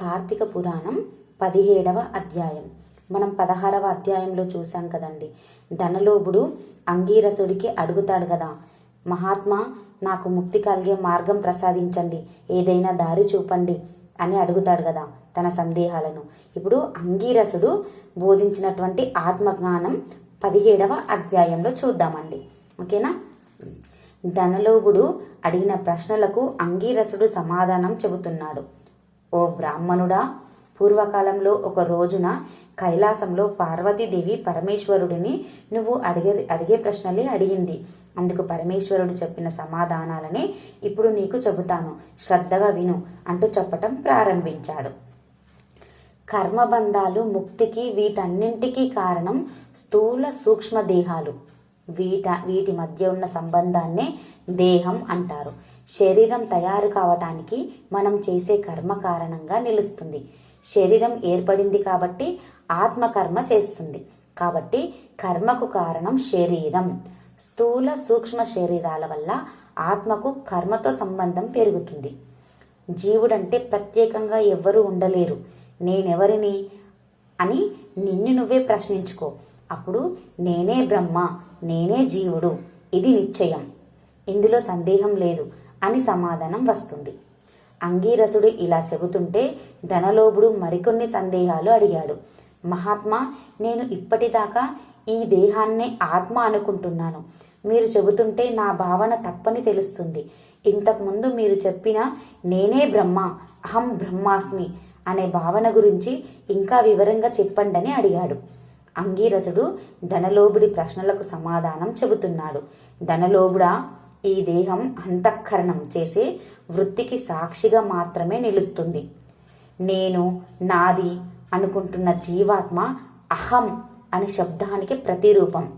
కార్తీక పురాణం పదిహేడవ అధ్యాయం. మనం పదహారవ అధ్యాయంలో చూసాం కదండి. ధనలోభుడు అంగీరసుడికి అడుగుతాడు కదా మహాత్మా నాకు ముక్తి కలిగే మార్గం ప్రసాదించండి ఏదైనా దారి చూపండి అని అడుగుతాడు కదా తన సందేహాలను. ఇప్పుడు అంగీరసుడు బోధించినటువంటి ఆత్మజ్ఞానం పదిహేడవ అధ్యాయంలో చూద్దామండి. ఓకేనా? ధనలోభుడు అడిగిన ప్రశ్నలకు అంగీరసుడు సమాధానం చెబుతున్నాడు. ఓ బ్రాహ్మణుడా పూర్వకాలంలో ఒక రోజున కైలాసంలో పార్వతీదేవి పరమేశ్వరుడిని నువ్వు అడిగే అడిగే ప్రశ్నలే అడిగింది. అందుకు పరమేశ్వరుడు చెప్పిన సమాధానాలనే ఇప్పుడు నీకు చెబుతాను. శ్రద్ధగా విను అంటూ చెప్పటం ప్రారంభించాడు. కర్మబంధాలు ముక్తికి వీటన్నింటికీ కారణం స్థూల సూక్ష్మ దేహాలు వీట వీటి మధ్య ఉన్న సంబంధాన్నే దేహం అంటారు. శరీరం తయారు కావటానికి మనం చేసే కర్మ కారణంగా నిలుస్తుంది. శరీరం ఏర్పడింది కాబట్టి ఆత్మకర్మ చేస్తుంది. కాబట్టి కర్మకు కారణం శరీరం. స్థూల సూక్ష్మ శరీరాల వల్ల ఆత్మకు కర్మతో సంబంధం పెరుగుతుంది. జీవుడంటే ప్రత్యేకంగా ఎవ్వరూ ఉండలేరు. నేనెవరిని? అని నిన్ను నువ్వే ప్రశ్నించుకో. అప్పుడు నేనే బ్రహ్మ నేనే జీవుడు. ఇది నిశ్చయం. ఇందులో సందేహం లేదు. అని సమాధానం వస్తుంది. అంగీరసుడు ఇలా చెబుతుంటే ధనలోభుడు మరికొన్ని సందేహాలు అడిగాడు. మహాత్మా నేను ఇప్పటిదాకా ఈ దేహాన్నే ఆత్మ అనుకుంటున్నాను. మీరు చెబుతుంటే నా భావన తప్పని తెలుస్తుంది. ఇంతకుముందు మీరు చెప్పిన నేనే బ్రహ్మ అహం బ్రహ్మాస్మి అనే భావన గురించి ఇంకా వివరంగా చెప్పండని అడిగాడు. అంగీరసుడు ధనలోభుడి ప్రశ్నలకు సమాధానం చెబుతున్నాడు. ధనలోభుడా ఈ దేహం అంతఃకరణం చేసే వృత్తికి సాక్షిగా మాత్రమే నిలుస్తుంది. నేను నాది అనుకుంటున్న జీవాత్మ అహం అనే శబ్దానికి ప్రతిరూపం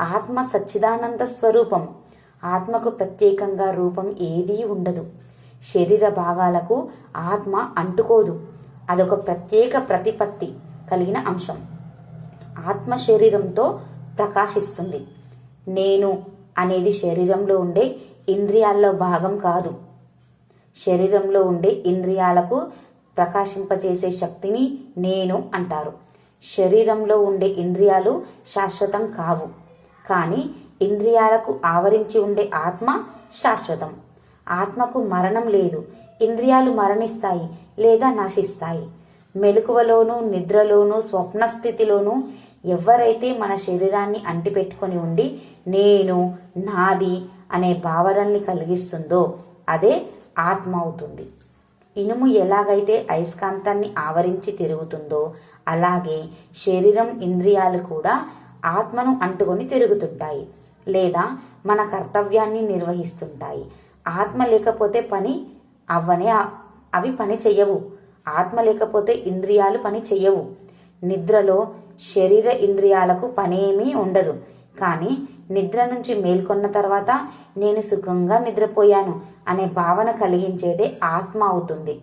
ఆత్మ సచ్చిదానంద స్వరూపం. ఆత్మకు ప్రత్యేకంగా రూపం ఏదీ ఉండదు. శరీర భాగాలకు ఆత్మ అంటుకోదు. అదొక ప్రత్యేక ప్రతిపత్తి కలిగిన అంశం. ఆత్మ శరీరంతో ప్రకాశిస్తుంది. నేను అనేది శరీరంలో ఉండే ఇంద్రియాల్లో భాగం కాదు. శరీరంలో ఉండే ఇంద్రియాలకు ప్రకాశింపచేసే శక్తిని నేను అంటారు. శరీరంలో ఉండే ఇంద్రియాలు శాశ్వతం కావు. కానీ ఇంద్రియాలకు ఆవరించి ఉండే ఆత్మ శాశ్వతం. ఆత్మకు మరణం లేదు. ఇంద్రియాలు మరణిస్తాయి లేదా నశిస్తాయి. మెలకువలోనూ నిద్రలోనూ స్వప్న స్థితిలోనూ ఎవరైతే మన శరీరాన్ని అంటిపెట్టుకొని ఉండి నేను నాది అనే భావనల్ని కలిగిస్తుందో అదే ఆత్మ అవుతుంది. ఇనుము ఎలాగైతే అయస్కాంతాన్ని ఆవరించి తిరుగుతుందో అలాగే శరీరం ఇంద్రియాలు కూడా ఆత్మను అంటుకొని తిరుగుతుంటాయి లేదా మన కర్తవ్యాన్ని నిర్వహిస్తుంటాయి. ఆత్మ లేకపోతే పని అవ్వనే అవి పని చెయ్యవు. ఆత్మ లేకపోతే ఇంద్రియాలు పని చెయ్యవు. నిద్రలో శరీర ఇంద్రియాలకు పనేమీ ఉండదు. కానీ నిద్ర నుంచి మేల్కొన్న తర్వాత నేను సుఖంగా నిద్రపోయాను అనే భావన కలిగించేదే ఆత్మ అవుతుంది.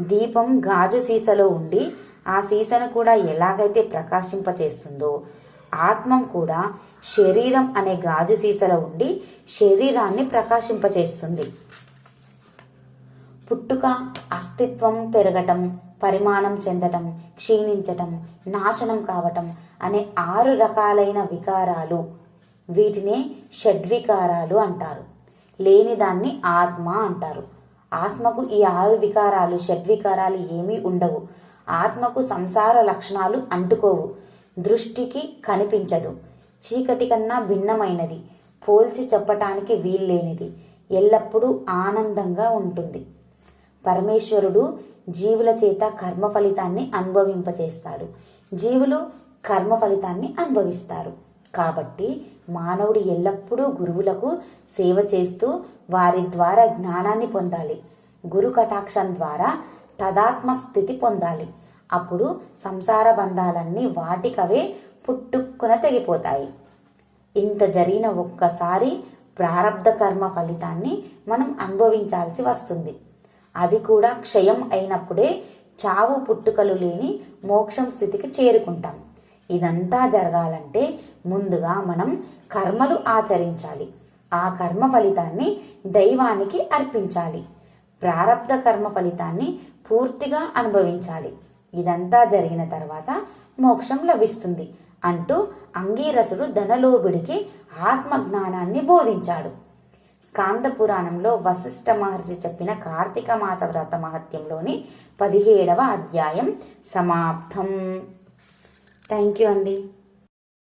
దీపం గాజు సీసలో ఉండి ఆ సీసను కూడా ఎలాగైతే ప్రకాశింపచేస్తుందో ఆత్మం కూడా శరీరం అనే గాజు సీసలో ఉండి శరీరాన్ని ప్రకాశింపచేస్తుంది. పుట్టుక అస్తిత్వం పెరగటం పరిమాణం చెందటం క్షీణించటం నాశనం కావటం అనే ఆరు రకాలైన వికారాలు వీటినే షడ్వికారాలు అంటారు. లేని దాన్ని ఆత్మ అంటారు. ఆత్మకు ఈ ఆరు వికారాలు షడ్వికారాలు ఏమీ ఉండవు. ఆత్మకు సంసార లక్షణాలు అంటుకోవు. దృష్టికి కనిపించదు. చీకటి కన్నా భిన్నమైనది. పోల్చి చెప్పటానికి వీల్లేనిది. ఎల్లప్పుడూ ఆనందంగా ఉంటుంది. పరమేశ్వరుడు జీవుల చేత కర్మ ఫలితాన్ని అనుభవింపచేస్తాడు. జీవులు కర్మ ఫలితాన్ని అనుభవిస్తారు. కాబట్టి మానవుడు ఎల్లప్పుడూ గురువులకు సేవ చేస్తూ వారి ద్వారా జ్ఞానాన్ని పొందాలి. గురు కటాక్షం ద్వారా తదాత్మ స్థితి పొందాలి. అప్పుడు సంసార బంధాలన్నీ వాటికవే పుట్టుక్కున తెగిపోతాయి. ఇంత జరిగిన ఒక్కసారి ప్రారంధ కర్మ ఫలితాన్ని మనం అనుభవించాల్సి వస్తుంది. అది కూడా క్షయం అయినప్పుడే చావు పుట్టుకలు లేని మోక్షం స్థితికి చేరుకుంటాం. ఇదంతా జరగాలంటే ముందుగా మనం కర్మలు ఆచరించాలి. ఆ కర్మ ఫలితాన్ని దైవానికి అర్పించాలి. ప్రారంధ కర్మ ఫలితాన్ని పూర్తిగా అనుభవించాలి. ఇదంతా జరిగిన తర్వాత మోక్షం లభిస్తుంది అంటూ అంగీరసుడు ధనలోభుడికి ఆత్మజ్ఞానాన్ని బోధించాడు. స్కాంద పురాణంలో వశిష్ఠ మహర్షి చెప్పిన కార్తీక మాస వ్రత మహత్యంలోని పదిహేడవ అధ్యాయం సమాప్తం. థ్యాంక్ యూ అండి